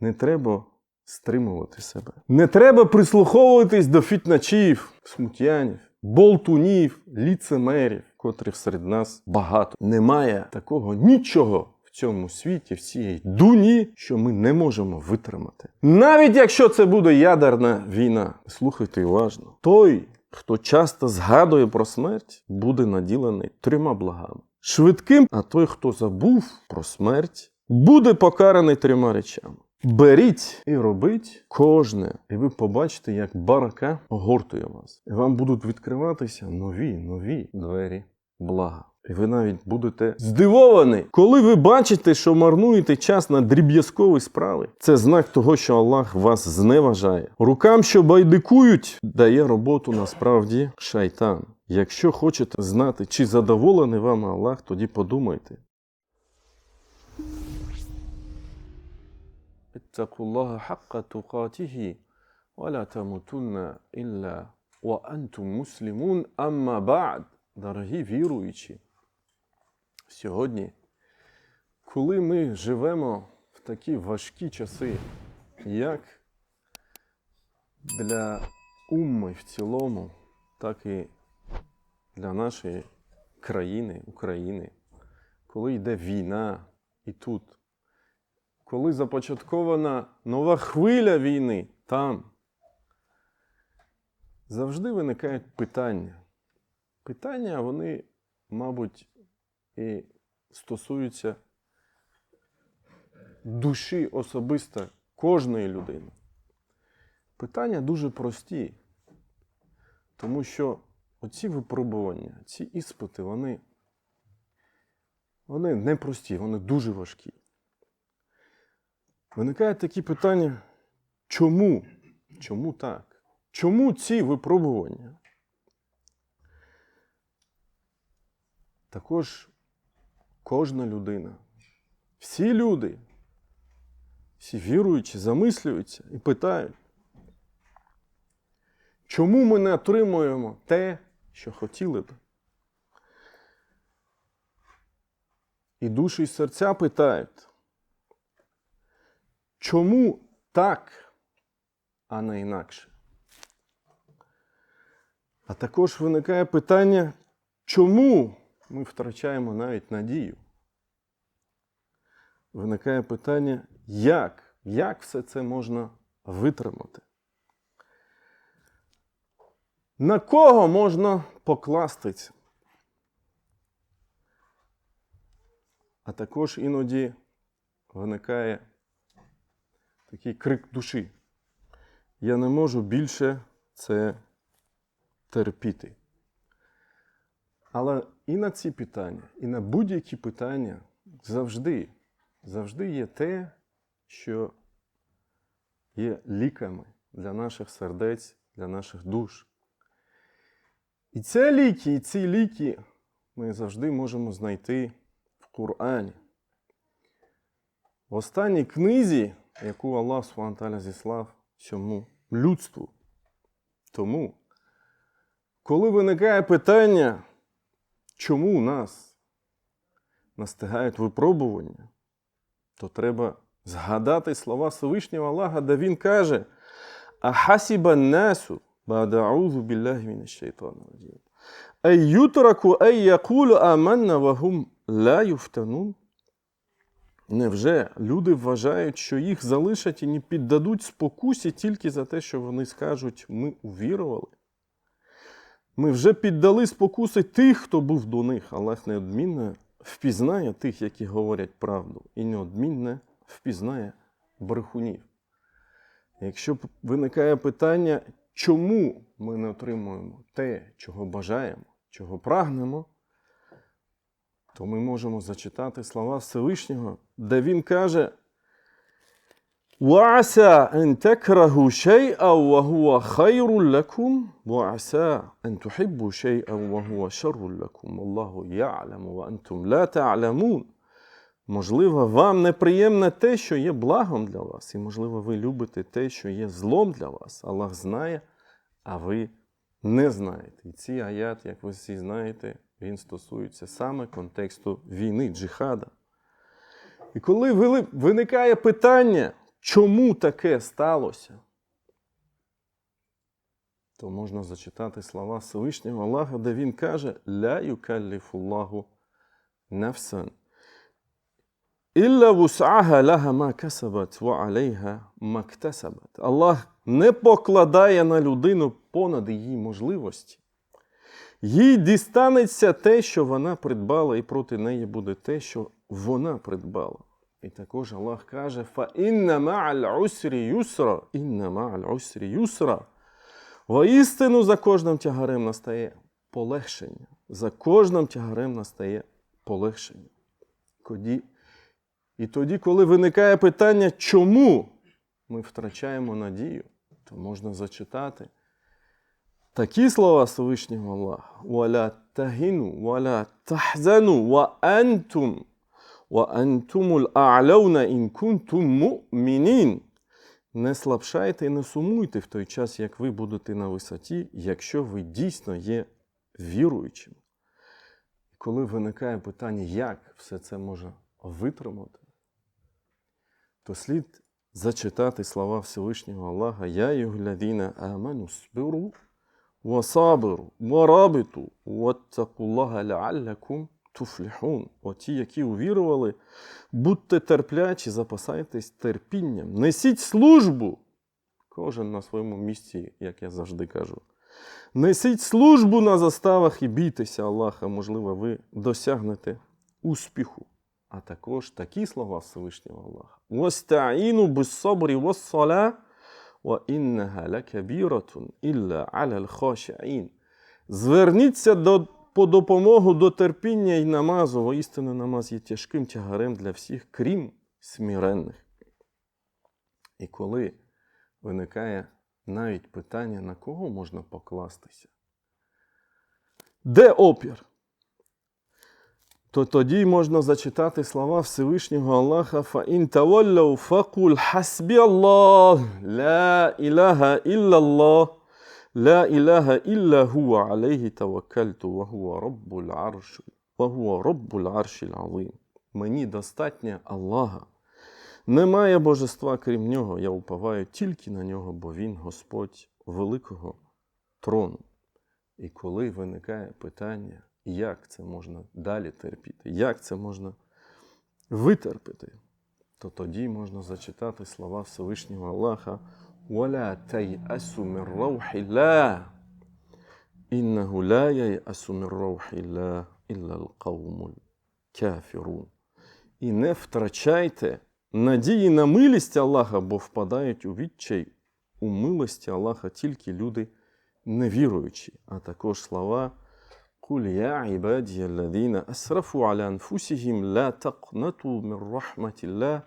Не треба стримувати себе. Не треба прислуховуватись до фітначів, смутянів, болтунів, ліцемерів, котрих серед нас багато. Немає такого нічого в цьому світі, в цій дуні, що ми не можемо витримати. Навіть якщо це буде ядерна війна, слухайте уважно. Той, хто часто згадує про смерть, буде наділений трьома благами. Швидким, а той, хто забув про смерть, буде покараний трьома речами. Беріть і робіть кожне, і ви побачите, як барака огортує вас. І вам будуть відкриватися нові, нові двері блага. І ви навіть будете здивовані, коли ви бачите, що марнуєте час на дріб'язкові справи. Це знак того, що Аллах вас зневажає. Рукам, що байдикують, дає роботу насправді шайтан. Якщо хочете знати, чи задоволений вами Аллах, тоді подумайте. اتقوا الله حق تقاته ولا تموتن إلا وأنتم مسلمون أما بعد Дорогі віруючі, сьогодні, коли ми живемо в такі важкі часи, як для умми в цілому, так і для нашої країни, України, коли йде війна і тут, коли започаткована нова хвиля війни там, завжди виникають питання. Питання, вони, мабуть, і стосуються душі особисто кожної людини. Питання дуже прості, тому що оці випробування, ці іспити, вони, вони не прості, вони дуже важкі. Виникають такі питання, чому? Чому так? Чому ці випробування? Також кожна людина, всі люди, всі віруючі, замислюються і питають, чому ми не отримуємо те, що хотіли б? І душі і серця питають, чому так, а не інакше? А також виникає питання, чому ми втрачаємо навіть надію? Виникає питання, як? Як все це можна витримати? На кого можна покластися? А також іноді виникає такий крик душі. Я не можу більше це терпіти. Але і на ці питання, і на будь-які питання завжди, завжди є те, що є ліками для наших сердець, для наших душ. І ці ліки, і ці ліки ми завжди можемо знайти в Корані. В останній книзі, яку Аллах Субтитрувальний зіслав цьому людству. Тому, коли виникає питання, чому у нас настигають випробування, то треба згадати слова Всевишнього Аллаха, де він каже: Ахасіба насу, бадаузу білляхі. Ай ютраку ай якулу аманна вагум ла юфтанун. Невже люди вважають, що їх залишать і не піддадуть спокусі тільки за те, що вони скажуть, ми увірували? Ми вже піддали спокуси тих, хто був до них, Аллах неодмінно впізнає тих, які говорять правду, і неодмінно впізнає брехунів. Якщо виникає питання, чому ми не отримуємо те, чого бажаємо, чого прагнемо, то ми можемо зачитати слова Всевишнього, де він каже: وعسى أن تكرهوا شيئا وهو خير لكم وعسى أن تحبوا شيئا وهو شر لكم والله يعلم وأنتم لا تعلمون Можливо, вам неприємне те, що є благом для вас, і можливо, ви любите те, що є злом для вас. Аллах знає, а ви не знаєте. І ці аят, як ви всі знаєте, він стосується саме контексту війни, джихада. І коли виникає питання, чому таке сталося, то можна зачитати слова Всевишнього Аллаха, де він каже: Ля юкалліфуллаху нафсан. Ілля вус'аха лага ма ва алейха ма ктасабат. Аллах не покладає на людину понад її можливості. Їй дістанеться те, що вона придбала, і проти неї буде те, що вона придбала. І також Аллах каже: Фа інна усрі юсра, інна усрі юсра. Воістину за кожним тягарем настає полегшення. За кожним тягарем настає полегшення. Коді- І тоді, коли виникає питання, чому ми втрачаємо надію, то можна зачитати такі слова Всевишнього Аллаха. «Валя тагіну, валя тахзану, ва антум, ва антумул а'лауна ін кунтум му'мінін». Не слабшайте і не сумуйте в той час, як ви будете на висоті, якщо ви дійсно є віруючим. І коли виникає питання, як все це може витримати, то слід зачитати слова Всевишнього Аллаха Я юглядіна аману спиру сабиру ва рабиту ваттакуллаха лааллякум туфліхун. Оті, які увірували, будьте терплячі, запасайтесь терпінням, несіть службу. Кожен на своєму місці, як я завжди кажу. Несіть службу на заставах і бійтеся Аллаха, можливо, ви досягнете успіху. А також такі слова Всевишнього Аллаха. «Вастаїну бис-сабрі вас-сала, ва іннага лакабіратун ілля аля л-хашиїн». Зверніться до, по допомогу до терпіння і намазу. Воістину намаз є тяжким тягарем для всіх, крім смиренних. І коли виникає навіть питання, на кого можна покластися? Де опір? То тоді можна зачитати слова Всевишнього Аллаха «Фаін таваллау факул хасбі Аллах, ла ілаха ілля Аллах, ла ілля хуа алейхі таваккальту, ва хуа раббул арш, ва хуа раббул азим». Мені достатньо Аллаха. Немає божества крім нього, я уповаю тільки на нього, бо він Господь великого трону. І коли виникає питання, як це можна далі терпіти, як це можна витерпіти, то тоді можна зачитати слова Всевишнього Аллаха. «Валя тайасу мір раухілля, іннаху ла яйасу мір раухілля, ілля алқаумуль кафірун». І не втрачайте надії на милість Аллаха, бо впадають у відчай у милості Аллаха тільки люди невіруючі, а також слова قل يا عبادي الذين أسرفوا على أنفسهم لا تقنطوا من رحمة الله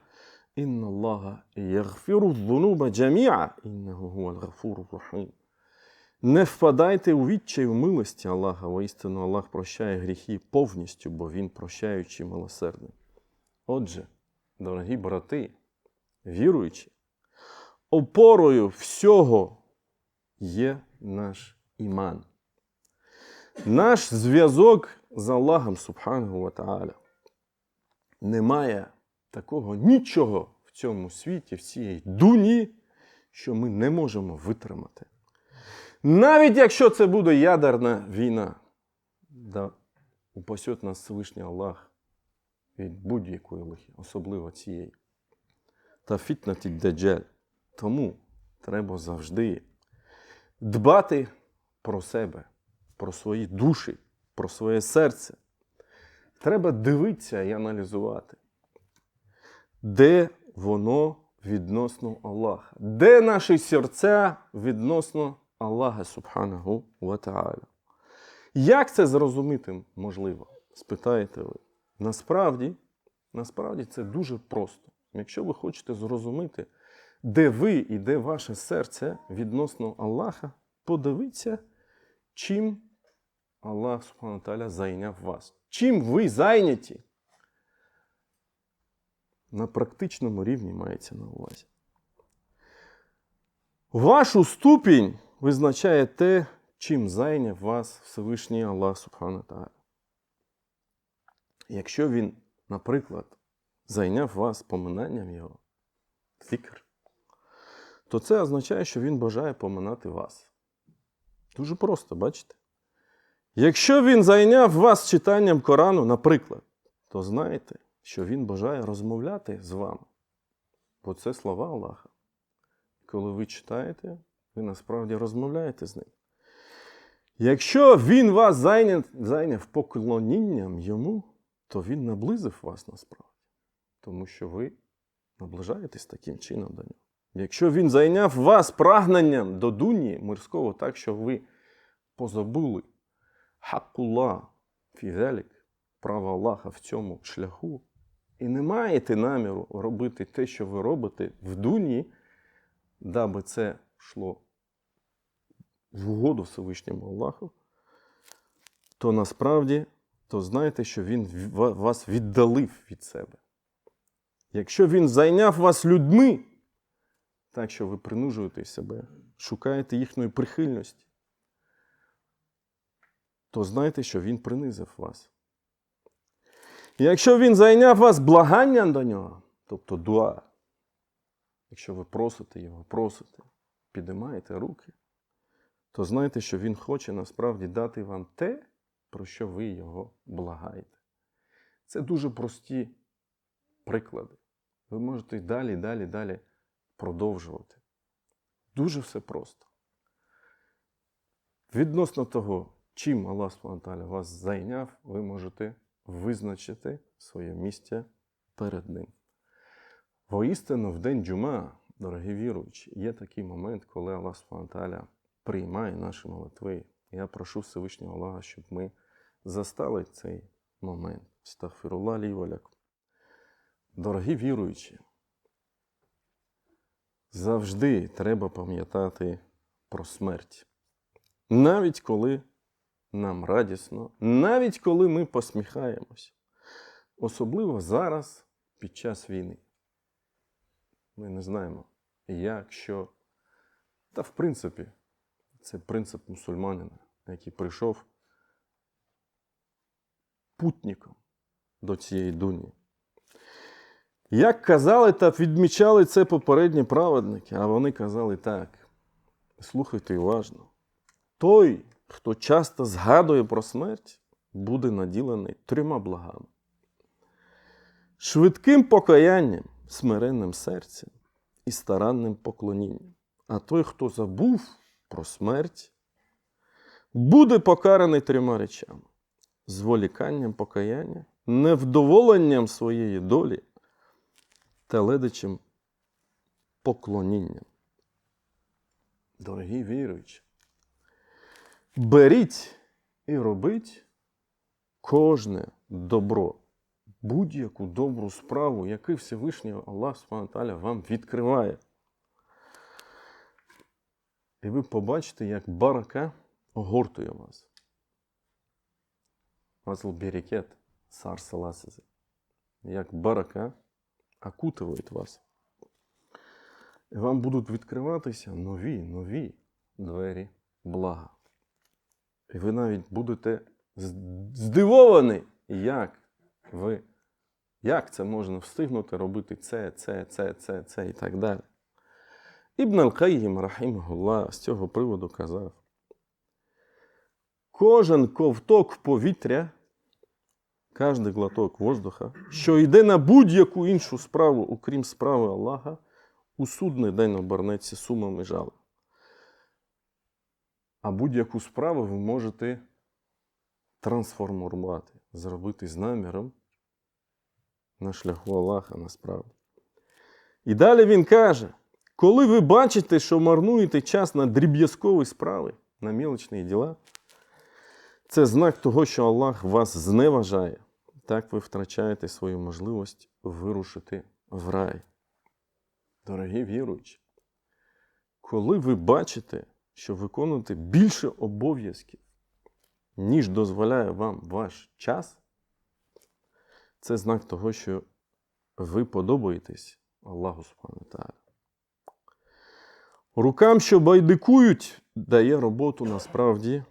إن الله يغفر الذنوب جميعا إنه هو الغفور الرحيم Не впадайте у відчай у милості Аллаха, воістину Аллах прощає гріхи повністю, бо Він прощаючий милосердний. Отже, дорогі брати, віруючі, опорою всього є наш іман. Наш зв'язок з Аллахом Субханаху ва. Немає такого нічого в цьому світі, в цій дуні, що ми не можемо витримати. Навіть якщо це буде ядерна війна, да упасет нас Всевишній Аллах від будь-якої лихи, особливо цієї. Та фітнаті деджель. Тому треба завжди дбати про себе, про свої душі, про своє серце. Треба дивитися і аналізувати, де воно відносно Аллаха, де наші серця відносно Аллаха Субханаху ва. Як це зрозуміти можливо? Спитаєте ви. Насправді, насправді це дуже просто. Якщо ви хочете зрозуміти, де ви і де ваше серце відносно Аллаха, подивіться, чим Аллах Субхану Таля зайняв вас. Чим ви зайняті? На практичному рівні мається на увазі. Вашу ступінь визначає те, чим зайняв вас Всевишній Аллах Субхану Таля. Якщо він, наприклад, зайняв вас поминанням його, зікр, то це означає, що він бажає поминати вас. Дуже просто, бачите? Якщо він зайняв вас читанням Корану, наприклад, то знайте, що він бажає розмовляти з вами. Бо це слова Аллаха. Коли ви читаєте, ви насправді розмовляєте з ним. Якщо він вас зайняв, зайняв поклонінням йому, то він наблизив вас насправді. Тому що ви наближаєтесь таким чином до нього. Якщо він зайняв вас прагненням до дуні мирського, так що ви позабули хакулла фізелік, право Аллаха в цьому шляху, і не маєте наміру робити те, що ви робите в дуні, даби це йшло в угоду Всевишньому Аллаху, то насправді то знайте, що Він вас віддалив від себе. Якщо Він зайняв вас людьми, так що ви принужуєте себе, шукаєте їхньої прихильності, то знайте, що Він принизив вас. І Якщо Він зайняв вас благанням до нього, тобто дуа, якщо ви просите його, просите, підіймаєте руки, то знайте, що Він хоче насправді дати вам те, про що ви його благаєте. Це дуже прості приклади. Ви можете й далі, далі, далі продовжувати. Дуже все просто. Відносно того, чим Аллах Субтитруваталя вас зайняв, ви можете визначити своє місце перед ним. Воістину, в день джума, дорогі віруючі, є такий момент, коли Аллах Субтитруваталя приймає наші молитви. Я прошу Всевишнього Аллаха, щоб ми застали цей момент. Стагфірулlah лі. Дорогі віруючі, завжди треба пам'ятати про смерть. Навіть коли нам радісно, навіть коли ми посміхаємось. Особливо зараз, під час війни. Ми не знаємо, як, що. Та, в принципі, це принцип мусульманина, який прийшов путником до цієї дуні. Як казали та відмічали це попередні праведники, а вони казали так: слухайте уважно. Той, хто часто згадує про смерть, буде наділений трьома благами: швидким покаянням, смиренним серцем і старанним поклонінням. А той, хто забув про смерть, буде покараний трьома речами: зволіканням покаяння, невдоволенням своєї долі та ледачим поклонінням. Дорогі віруючі, беріть і робіть кожне добро, будь-яку добру справу, яку Всевишній Аллах Субтитруваталя вам відкриває. І ви побачите, як барака огортує вас. Азл берекет, сар саласизи. Як барака окутує вас. І вам будуть відкриватися нові, нові двері блага. І ви навіть будете здивовані, як ви, як це можна встигнути робити це, це, це, це, це і так далі. Ібн Ал-Каїм, рахімахулlah, з цього приводу казав: кожен ковток повітря, кожен глоток воздуха, що йде на будь-яку іншу справу, окрім справи Аллаха, у судний день обернеться сумом і жалем. А будь-яку справу ви можете трансформувати, зробити з наміром на шляху Аллаха насправді. І далі він каже: коли ви бачите, що марнуєте час на дріб'язкові справи, на мілочні діла, це знак того, що Аллах вас зневажає. Так ви втрачаєте свою можливість вирушити в рай. Дорогі віруючі, коли ви бачите, що виконуєте більше обов'язків, ніж дозволяє вам ваш час, це знак того, що ви подобаєтесь Аллаху Тааля. Рукам, що байдикують, дає роботу насправді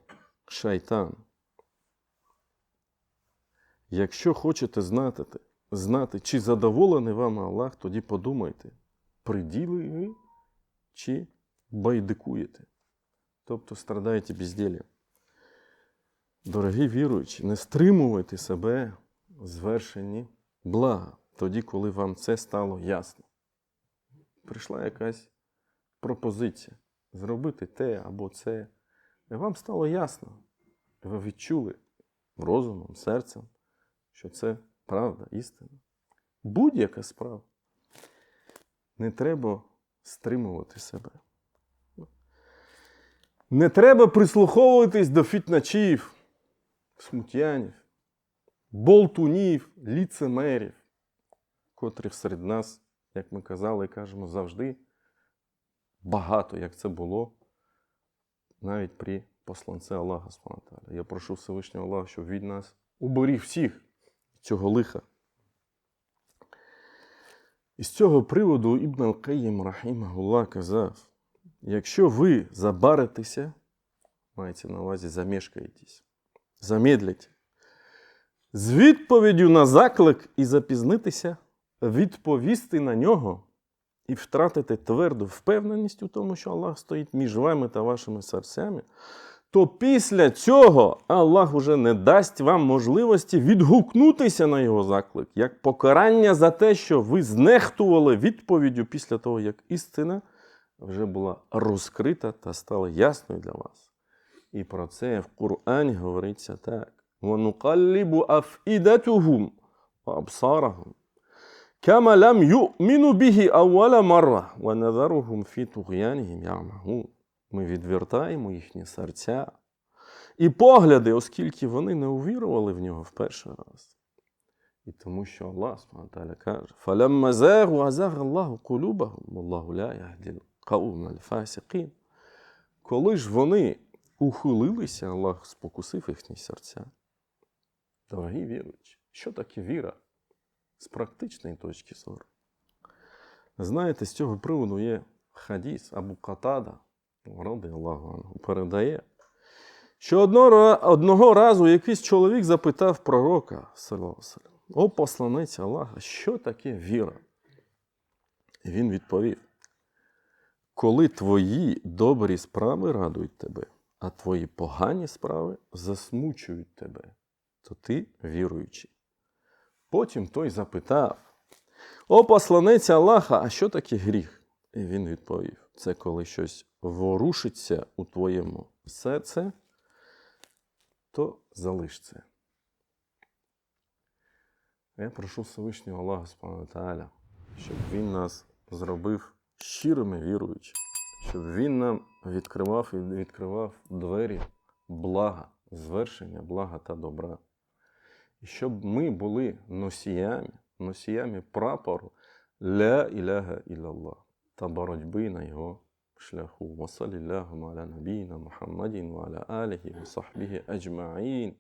шайтан. Якщо хочете знати, знати, чи задоволений вами Аллах, тоді подумайте приділи ви чи байдикуєте, тобто страдаєте безділля. Дорогі віруючі, не стримуйте себе в звершенні блага, тоді, коли вам це стало ясно. Прийшла якась пропозиція зробити те або це. І вам стало ясно. Ви відчули розумом, серцем, що це правда, істина. Будь-яка справа. Не треба стримувати себе. Не треба прислуховуватись до фітначів, смутянів, болтунів, ліцемерів, котрих серед нас, як ми казали і кажемо завжди, багато, як це було навіть при посланце Аллаха. Субхану. Я прошу Всевишнього Аллаха, щоб від нас уберіг всіх цього лиха. І з цього приводу Ібн Ал-Каїм Рахімахуллах казав, якщо ви забаритеся, мається на увазі замешкаєтесь, замедлите, з відповіддю на заклик і запізнитися, відповісти на нього і втратити тверду впевненість у тому, що Аллах стоїть між вами та вашими серцями, то після цього Аллах уже не дасть вам можливості відгукнутися на його заклик, як покарання за те, що ви знехтували відповіддю після того, як істина вже була розкрита та стала ясною для вас. І про це в Курані говориться так: وَنُقَلِّبُ أَفْئِدَتُهُمْ وَأَبْصَارَهُمْ كما لم يؤمنوا به أول مرة ونذرهم في طغيانهم يعمهون. Ми відвертаємо їхні серця і погляди, оскільки вони не увірували в нього в перший раз. І тому що Аллах Субхану Тааля каже: فَلَمَّا زَاغُوا أَزَاغَ اللَّهُ قُلُوبَهُمْ وَاللَّهُ لَا يَهْدِي кауна фасикін. Коли ж вони ухилилися, Аллах спокусив їхні серця. Дорогі віруючі, що таке віра з практичної точки зору? Знаєте, з цього приводу є хадіс або Катада, ради Аллаху, передає, що одного разу якийсь чоловік запитав пророка, о посланець Аллаха, що таке віра? І він відповів коли твої добрі справи радують тебе, а твої погані справи засмучують тебе, то ти віруючий. Потім той запитав: О, посланець Аллаха, а що таке гріх? І він відповів: це коли щось ворушиться у твоєму серці, то залиш це. Я прошу Всевишнього Аллаха Тааля, щоб Він нас зробив щирими віруючими, щоб Він нам відкривав і відкривав двері блага, звершення блага та добра. І щоб ми були носіями, носіями прапору Ля іляха ілlallah та боротьби на його шляху. Васалілляху аля набійна Мухаммадін аля аліхі ва аджмаїн.